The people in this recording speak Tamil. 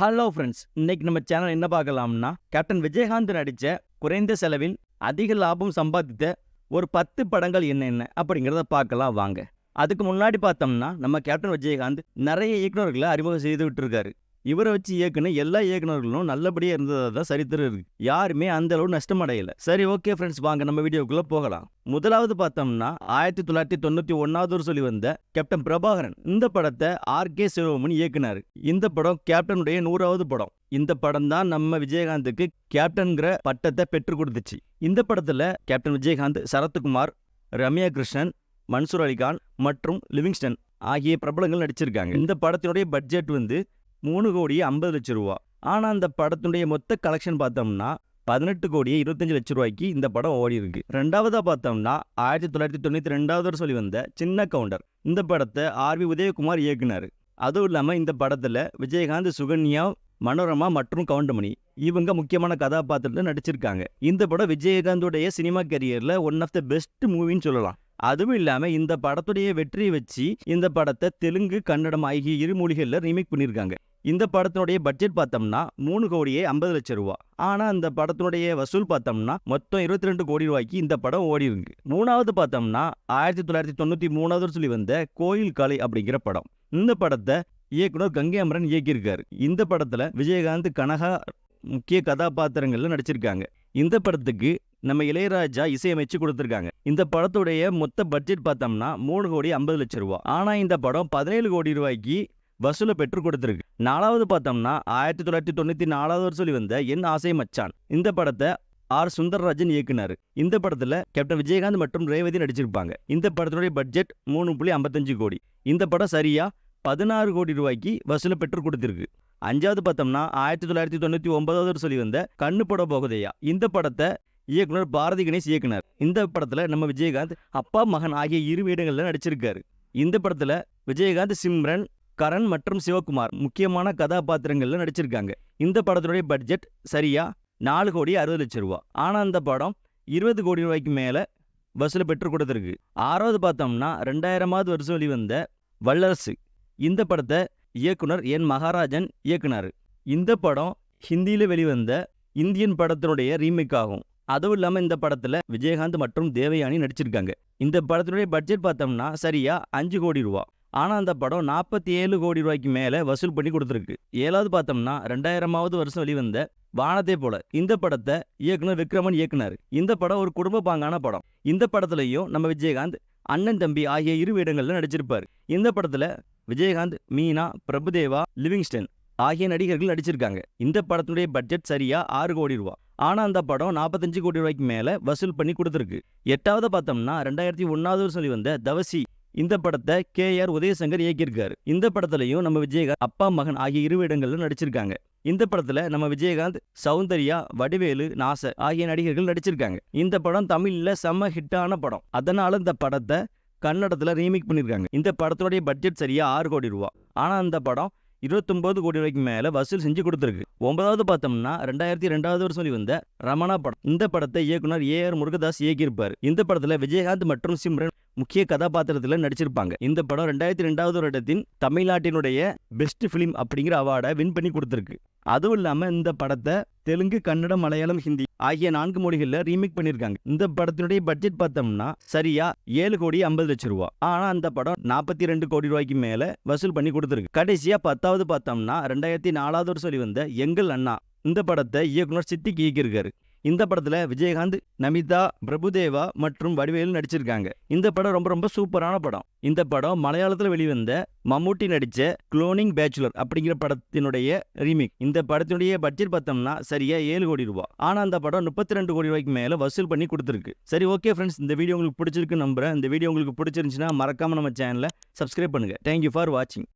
ஹலோ ஃப்ரெண்ட்ஸ் இன்னைக்கு நம்ம சேனல் என்ன பார்க்கலாம்னா கேப்டன் விஜயகாந்த் நடித்த குறைந்த செலவில் அதிக லாபம் சம்பாதித்த ஒரு பத்து படங்கள் என்னென்ன அப்படிங்கிறத பார்க்கலாம் வாங்க. அதுக்கு முன்னாடி பார்த்தோம்னா நம்ம கேப்டன் விஜயகாந்த் நிறைய இயக்குநர்களை அறிமுகம் செய்து விட்டுருக்காரு. இவரை வச்சு இயக்குன எல்லா இயக்குனர்களும் நல்லபடியாக இருந்ததாக தான் சரித்திரம் இருக்கு. யாருமே அந்த அளவு நஷ்டம் அடையல. சரி ஓகே ஃப்ரெண்ட்ஸ் வாங்க நம்ம வீடியோக்குள்ள போகலாம். முதலாவது பார்த்தோம்னா ஆயிரத்தி தொள்ளாயிரத்தி தொண்ணூத்தி ஒன்றாவது சொல்லி வந்த கேப்டன் பிரபாகரன் இந்த படத்தை ஆர் கே சிவமணி இயக்குனாரு. இந்த படம் கேப்டனுடைய நூறாவது படம். இந்த படம் தான் நம்ம விஜயகாந்துக்கு கேப்டன்கிற பட்டத்தை பெற்றுக் கொடுத்துச்சு. இந்த படத்துல கேப்டன் விஜயகாந்த் சரத்குமார் ரம்யா கிருஷ்ணன் மன்சூர் அலிகான் மற்றும் லிவிங்ஸ்டன் ஆகிய பிரபலங்கள் நடிச்சிருக்காங்க. இந்த படத்தினுடைய பட்ஜெட் வந்து மூணு கோடி ஐம்பது லட்சம் ரூபா. ஆனால் அந்த படத்துடைய மொத்த கலெக்ஷன் பார்த்தோம்னா பதினெட்டு கோடியே இருபத்தஞ்சு லட்ச ரூபாய்க்கு இந்த படம் ஓடி இருக்கு. ரெண்டாவதா பார்த்தோம்னா ஆயிரத்தி தொள்ளாயிரத்தி தொண்ணூற்றி ரெண்டாவது சொல்லி வந்த சின்ன கவுண்டர். இந்த படத்தை ஆர் வி உதயகுமார் இயக்குனார். அதுவும் இல்லாமல் இந்த படத்தில் விஜயகாந்த் சுகன்யா மனோரமா மற்றும் கவுண்டமணி இவங்க முக்கியமான கதாபாத்திரத்தில் நடிச்சிருக்காங்க. இந்த படம் விஜயகாந்தோடைய சினிமா கரியரில் ஒன் ஆஃப் த பெஸ்ட் மூவின்னு சொல்லலாம். அதுவும் இல்லாமல் இந்த படத்துடைய வெற்றியை வச்சு இந்த படத்தை தெலுங்கு கன்னடம் ஆகிய இரு மொழிகளில் ரீமேக் பண்ணியிருக்காங்க இந்த படத்தினுடைய பட்ஜெட் பார்த்தோம்னா மூணு கோடியே ஐம்பது லட்சம் ரூபா. ஆனால் அந்த படத்தினுடைய வசூல் பார்த்தோம்னா மொத்தம் இருபத்தி ரெண்டு கோடி ரூபாய்க்கு இந்த படம் ஓடி இருக்கு. மூணாவது பார்த்தோம்னா ஆயிரத்தி தொள்ளாயிரத்தி தொண்ணூற்றி மூணாவது சொல்லி வந்த கோயில் கலை அப்படிங்கிற படம். இந்த படத்தை இயக்குனர் கங்கை அமரன் இயக்கியிருக்காரு. இந்த படத்துல விஜயகாந்த் கனகா முக்கிய கதாபாத்திரங்கள்ல நடிச்சிருக்காங்க. இந்த படத்துக்கு நம்ம இளையராஜா இசையமைச்சு கொடுத்துருக்காங்க. இந்த படத்துடைய மொத்த பட்ஜெட் பார்த்தோம்னா மூணு கோடி ஐம்பது லட்சம் ரூபா. ஆனா இந்த படம் பதினேழு கோடி ரூபாய்க்கு வசூலை பெற்று கொடுத்துருக்கு. நாலாவது பார்த்தோம்னா ஆயிரத்தி தொள்ளாயிரத்தி தொண்ணூத்தி நாலாவது வருஷம் வந்த என் ஆசை மச்சான். இந்த படத்தை ஆர். சுந்தரராஜன் இயக்குனார். இந்த படத்துல கேப்டன் விஜயகாந்த் மற்றும் ரேவதி நடிச்சிருப்பாங்க. இந்த படத்தினுடைய பட்ஜெட் மூணு புள்ளி ஐம்பத்தஞ்சு கோடி. இந்த படம் சரியா பதினாறு கோடி ரூபாய்க்கு வசூலை பெற்று கொடுத்துருக்கு. அஞ்சாவது பார்த்தோம்னா ஆயிரத்தி தொள்ளாயிரத்தி தொண்ணூற்றி ஒன்பதாவது சொல்லி வந்த கண்ணு பட போகுதையா. இந்த படத்தை இயக்குனர் பாரதி கணேஷ் இயக்குனர். இந்த படத்துல நம்ம விஜயகாந்த் அப்பா மகன் ஆகிய இரு வீடுகளில் நடிச்சிருக்காரு. இந்த படத்துல விஜயகாந்த் சிம்ரன் கரண் மற்றும் சிவகுமார் முக்கியமான கதாபாத்திரங்கள்ல நடிச்சிருக்காங்க. இந்த படத்தினுடைய பட்ஜெட் சரியா? நாலு கோடி அறுபது லட்சம் ரூபா. ஆனா அந்த படம் இருபது கோடி ரூபாய்க்கு மேல வசூல் பெற்று கொடுத்துருக்கு. ஆறாவது பார்த்தோம்னா ரெண்டாயிரமாவது வருஷம் வெளிவந்த வல்லரசு. இந்த படத்தை இயக்குனர் என். மகாராஜன் இயக்குனார். இந்த படம் ஹிந்தியில் வெளிவந்த இந்தியன் படத்தினுடைய ரீமேக் ஆகும். அதுவும் இல்லாமல் இந்த படத்தில் விஜயகாந்த் மற்றும் தேவயானி நடிச்சிருக்காங்க. இந்த படத்தினுடைய பட்ஜெட் பார்த்தோம்னா சரியா? அஞ்சு கோடி ரூபா. ஆனால் அந்த படம் நாற்பத்தி ஏழு கோடி ரூபாய்க்கு மேலே வசூல் பண்ணி கொடுத்துருக்கு. ஏழாவது பார்த்தோம்னா ரெண்டாயிரமாவது வருஷம் வெளிவந்த வானத்தை போல இந்த படத்தை இயக்குனர் விக்ரமன் இயக்குனார். இந்த படம் ஒரு குடும்ப பாங்கான படம். இந்த படத்துலையும் நம்ம விஜயகாந்த் அண்ணன் தம்பி ஆகிய இரு வேடங்கள்ல நடிச்சிருப்பார். இந்த படத்துல விஜயகாந்த் மீனா பிரபுதேவா லிவிங்ஸ்டன் ஆகிய நடிகர்கள் நடிச்சிருக்காங்க. இந்த படத்தினுடைய பட்ஜெட் சரியா ஆறு கோடி ரூபா. ஆனா அந்த படம் நாற்பத்தஞ்சு கோடி ரூபாய்க்கு மேல வசூல் பண்ணி கொடுத்துருக்கு. எட்டாவது பார்த்தோம்னா ரெண்டாயிரத்தி ஒன்னாவது சொல்லி வந்த தவசி இந்த படத்தை கே ஆர் உதயசங்கர் இயக்கியிருக்காரு. இந்த படத்துலையும் நம்ம விஜயகாந்த் அப்பா மகன் ஆகிய இரு இடங்களிலும் நடிச்சிருக்காங்க. இந்த படத்துல நம்ம விஜயகாந்த் சௌந்தர்யா வடிவேலு நாச ஆகிய நடிகர்கள் நடிச்சிருக்காங்க. இந்த படம் தமிழ்ல செம்ம ஹிட்டான படம். அதனால இந்த படத்தை கன்னடத்துல ரீமேக் பண்ணியிருக்காங்க இந்த படத்துடைய பட்ஜெட் சரியா ஆறு கோடி ரூபா. ஆனா அந்த படம் இருபத்தொன்பது கோடி ரூபாய்க்கு மேல வசூல் செஞ்சு கொடுத்துருக்கு. ஒன்பதாவது பார்த்தோம்னா ரெண்டாயிரத்தி ரெண்டாவது வருஷம் சொல்லி வந்த ரமணா படம். இந்த படத்தை இயக்குனர் ஏ ஆர் முருகதாஸ் இயக்கியிருப்பார். இந்த படத்துல விஜயகாந்த் மற்றும் சிம்ரன் முக்கிய கதாபாத்திரத்தில் நடிச்சிருப்பாங்க. இந்த படம் ரெண்டாயிரத்தி ரெண்டாவது வருடத்தின் தமிழ்நாட்டினுடைய பெஸ்ட் ஃபிலிம் அப்படிங்கிற அவார்டை வின் பண்ணி கொடுத்துருக்கு. அதுவும் இல்லாமல் இந்த படத்தை தெலுங்கு கன்னடம் மலையாளம் ஹிந்தி ஆகிய நான்கு மொழிகளில் ரீமேக் பண்ணியிருக்காங்க. இந்த படத்தினுடைய பட்ஜெட் பார்த்தோம்னா சரியா ஏழு கோடி ஐம்பது லட்சம் ரூபா. ஆனால் அந்த படம் நாற்பத்தி ரெண்டு கோடி ரூபாய்க்கு மேலே வசூல் பண்ணி கொடுத்துருக்கு. கடைசியாக பத்தாவது பார்த்தோம்னா ரெண்டாயிரத்தி நாலாவது வருஷம் சொல்லி வந்த எங்கள் அண்ணா இந்த படத்தை இயக்குனர் சித்திக் இயக்கியிருக்காரு. இந்த படத்துல விஜயகாந்த் நமிதா பிரபுதேவா மற்றும் வடிவேலு நடிச்சிருக்காங்க. இந்த படம் ரொம்ப ரொம்ப சூப்பரான படம். இந்த படம் மலையாளத்துல வெளிவந்த மம்முட்டி நடிச்ச குளோனிங் பேச்சுலர் அப்படிங்கிற படத்தினுடைய ரீமேக் இந்த படத்தினுடைய பட்ஜெட் பார்த்தோம்னா சரியா ஏழு கோடி ரூபாய் ஆனால் அந்த படம் முப்பத்தி ரெண்டு கோடி ரூபாய்க்கு மேல வசூல் பண்ணி கொடுத்துருக்கு. சரி ஓகே ஃப்ரெண்ட்ஸ் இந்த வீடியோ உங்களுக்கு பிடிச்சிருக்கு நம்புறேன். இந்த வீடியோ உங்களுக்கு பிடிச்சிருந்துச்சுன்னா மறக்காம நம்ம சேனலை சப்ஸ்கிரைப் பண்ணுங்க. தேங்க்யூ ஃபார் வாட்சிங்